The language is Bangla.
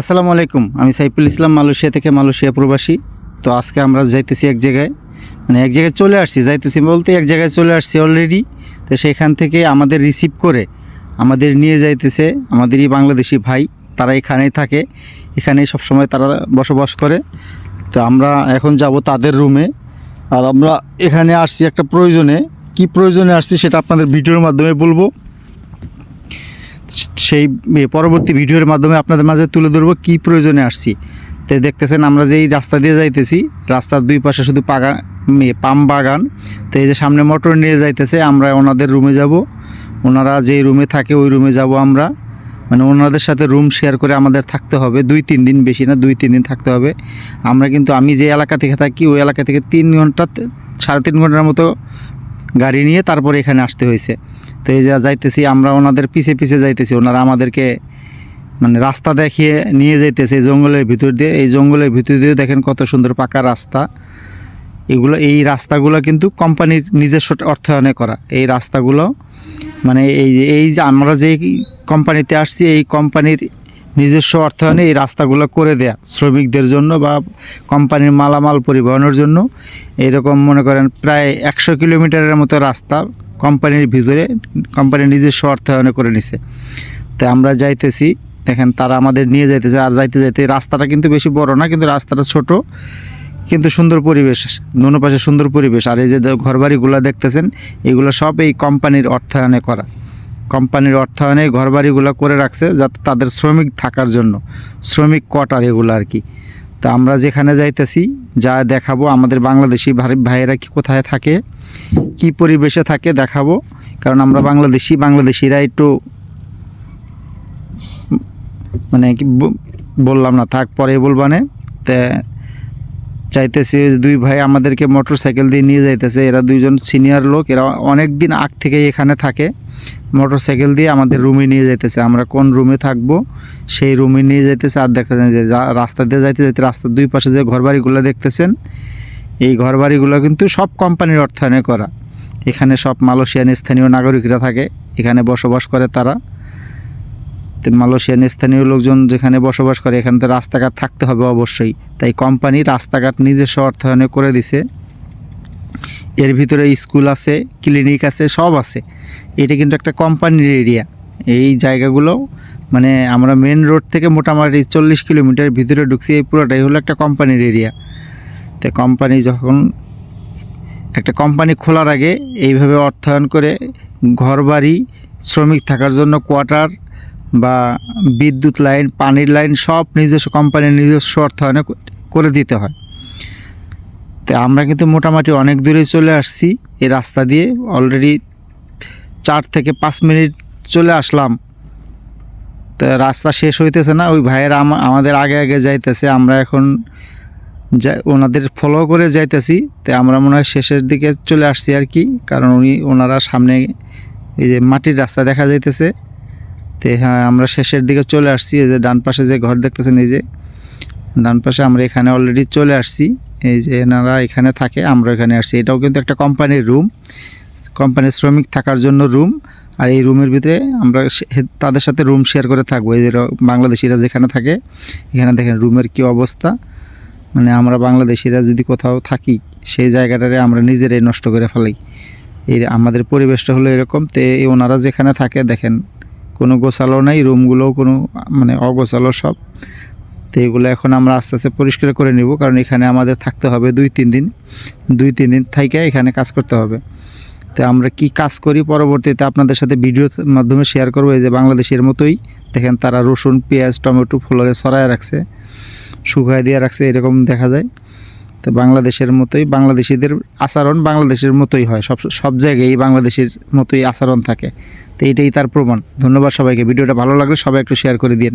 আসসালামু আলাইকুম, আমি সাইফুল ইসলাম, মালয়েশিয়া থেকে মালয়েশিয়া প্রবাসী। তো আজকে আমরা যাইতেছি এক জায়গায়। মানে এক জায়গায় চলে আসছি, যাইতেছি বলতে এক জায়গায় চলে আসছি অলরেডি তো সেখান থেকে আমাদের রিসিভ করে আমাদের নিয়ে যাইতেছে আমাদেরই বাংলাদেশি ভাই, তারা এখানেই থাকে। এখানেই সবসময় তারা বসবাস করে। তো আমরা এখন যাব তাদের রুমে আর আমরা এখানে আসছি একটা প্রয়োজনে। কি প্রয়োজনে আসছি সেটা আপনাদের ভিডিওর মাধ্যমে বলব। সেই পরবর্তী ভিডিওর মাধ্যমে আপনাদের মাঝে তুলে ধরবো কি প্রয়োজনে আসছি। তো দেখতেছেন আমরা যেই রাস্তা দিয়ে যাইতেছি, রাস্তার দুই পাশে শুধু পাগা পাম বাগান। তো এই যে সামনে মোটর নিয়ে যাইতেছে, আমরা ওনাদের রুমে যাব। ওনারা যেই রুমে থাকে ওই রুমে যাব আমরা। মানে ওনাদের সাথে রুম শেয়ার করে আমাদের থাকতে হবে। দুই তিন দিন বেশি না, দুই তিন দিন থাকতে হবে। আমরা কিন্তু, আমি যে এলাকা থেকে থাকি, ওই এলাকা থেকে তিন ঘণ্টা, সাড়ে তিন ঘণ্টার মতো গাড়ি নিয়ে তারপরে এখানে আসতে হয়েছে। তো এই যে যাইতেছি, আমরা ওনাদের পিছে পিছে যাইতেছি, ওনারা আমাদেরকে মানে রাস্তা দেখিয়ে নিয়ে যাইতেছে এই জঙ্গলের ভিতর দিয়ে। এই জঙ্গলের ভিতর দিয়ে দেখেন কত সুন্দর পাকা রাস্তা। এগুলো, এই রাস্তাগুলো কিন্তু কোম্পানির নিজস্ব অর্থায়নে করা। এই রাস্তাগুলো মানে এই যে এই যে আমরা যে কোম্পানিতে আসছি, এই কোম্পানির নিজস্ব অর্থায়নে এই রাস্তাগুলো করে দেয়া। শ্রমিকদের জন্য বা কোম্পানির মালামাল পরিবহনের জন্য। এরকম মনে করেন প্রায় একশো কিলোমিটারের মতো রাস্তা। কোম্পানির ভিতরে কোম্পানির নিজস্ব অর্থায়নে করে নিছে। তো আমরা যাইতেছি, দেখেন তারা আমাদের নিয়ে যাইতেছে, আর যাইতে যাইতে রাস্তাটা কিন্তু বেশি বড় না, কিন্তু রাস্তাটা ছোট, কিন্তু সুন্দর পরিবেশ, দোনো পাশে সুন্দর পরিবেশ। আর এই যে ঘরবাড়িগুলো দেখতেছেন, এগুলো সব এই কোম্পানির অর্থায়নে করা। কোম্পানির অর্থায়নে ঘরবাড়িগুলো করে রাখছে যাতে তাদের শ্রমিক থাকার জন্য, শ্রমিক কোয়ার্টার এগুলো আর কি। তো আমরা যেখানে যাইতেছি, যা দেখাবো আমাদের বাংলাদেশি ভাই- ভাইয়েরা কি কোথায় থাকে কি পরিবেশে থাকে দেখাবো, কারণ আমরা বাংলাদেশি, বাংলাদেশিরা একটু মানে কি বললাম না, থাক পরে বলবানে তে চাইতেছে দুই ভাই আমাদেরকে মোটর সাইকেল দিয়ে নিয়ে যাইতেছে, এরা দুইজন সিনিয়র লোক, এরা অনেক দিন আগ থেকে এখানে থাকে। মোটর সাইকেল দিয়ে আমাদের রুমে নিয়ে যাইতেছে, আমরা কোন রুমে থাকব, সেই রুমে নিয়ে যাইতেছে, আর দেখতেছেন যে, রাস্তা দিয়ে যাইতে যাইতে রাস্তার দুই পাশে যে ঘরবাড়িগুলো দেখতেছেন এই ঘরবাড়িগুলো কিন্তু সব কোম্পানির অর্থায়নে করা। এখানে সব মালয়েশিয়ান স্থানীয় নাগরিকরা থাকে, এখানে বসবাস করে তারা। মালয়েশিয়ান স্থানীয় লোকজন যেখানে বসবাস করে, এখানে তো রাস্তাঘাট থাকতে হবে অবশ্যই। তাই কোম্পানি রাস্তাঘাট নিজস্ব অর্থায়নে করে দিছে। এর ভিতরে স্কুল আছে, ক্লিনিক আছে, সব আছে। এটা কিন্তু একটা কোম্পানির এরিয়া। এই জায়গাগুলো মানে আমরা মেন রোড থেকে মোটামুটি চল্লিশ কিলোমিটার ভিতরে ঢুকছি, এই পুরোটাই হলো একটা কোম্পানির এরিয়া। তো কোম্পানি যখন একটা কোম্পানি খোলার আগে এইভাবে অর্থায়ন করে ঘরবাড়ি, শ্রমিক থাকার জন্য কোয়ার্টার বা বিদ্যুৎ লাইন পানির লাইন সব নিজস্ব কোম্পানির নিজস্ব অর্থায়নে করে দিতে হয়। তো আমরা কিন্তু মোটামুটি অনেক দূরে চলে আসছি। এই রাস্তা দিয়ে অলরেডি চার থেকে পাঁচ মিনিট চলে আসলাম। তো রাস্তা শেষ হইতেছে না। ওই ভাইয়েরা আমাদের আগে আগে যাইতেছে। আমরা এখন যা, ওনাদের ফলো করে যাইতেছি, তো আমরা মনে হয় শেষের দিকে চলে আসছি আর কি, কারণ উনি, ওনারা সামনে এই যে মাটির রাস্তা দেখা যাইতেছে, তো হ্যাঁ আমরা শেষের দিকে চলে আসছি, এই যে ডান পাশে যে ঘর দেখতেছেন, এই যে ডান পাশে আমরা এখানে অলরেডি চলে আসছি, এই যে এনারা এখানে থাকে, আমরা এখানে আসছি। এটাও কিন্তু একটা কোম্পানির রুম কোম্পানির শ্রমিক থাকার জন্য রুম আর এই রুমের ভিতরে আমরা তাদের সাথে রুম শেয়ার করে থাকব। এই যে বাংলাদেশিরা যেখানে থাকে, এখানে দেখেন রুমের কি অবস্থা। মানে আমরা বাংলাদেশিরা যদি কোথাও থাকি, সেই জায়গাটারে আমরা নিজেরাই নষ্ট করে ফেলাই। এই আমাদের পরিবেশটা হলো এরকম, তো ওনারা যেখানে থাকে দেখেন, কোনো গোছালো নাই, রুমগুলোও কোনো মানে অগোছালো সব। তো এগুলো এখন আমরা আস্তে আস্তে পরিষ্কার করে নিব, কারণ এখানে আমাদের থাকতে হবে দুই তিন দিন। দুই তিন দিন থেকে এখানে কাজ করতে হবে। তো আমরা কি কাজ করি পরবর্তীতে আপনাদের সাথে ভিডিওর মাধ্যমে শেয়ার করব, এই যে বাংলাদেশের মতোই। দেখেন তারা রসুন, পেঁয়াজ, টমেটো ফ্লোরে ছড়ায় রাখছে। শুকায় দিয়ে রাখছে, এরকম দেখা যায়। তো বাংলাদেশের মতোই বাংলাদেশিদের আচরণ বাংলাদেশের মতোই হয়। সব সব জায়গায় বাংলাদেশের মতোই আচরণ থাকে। তো এটাই তার প্রমাণ। ধন্যবাদ সবাইকে। ভিডিওটা ভালো লাগলে সবাই একটু শেয়ার করে দিন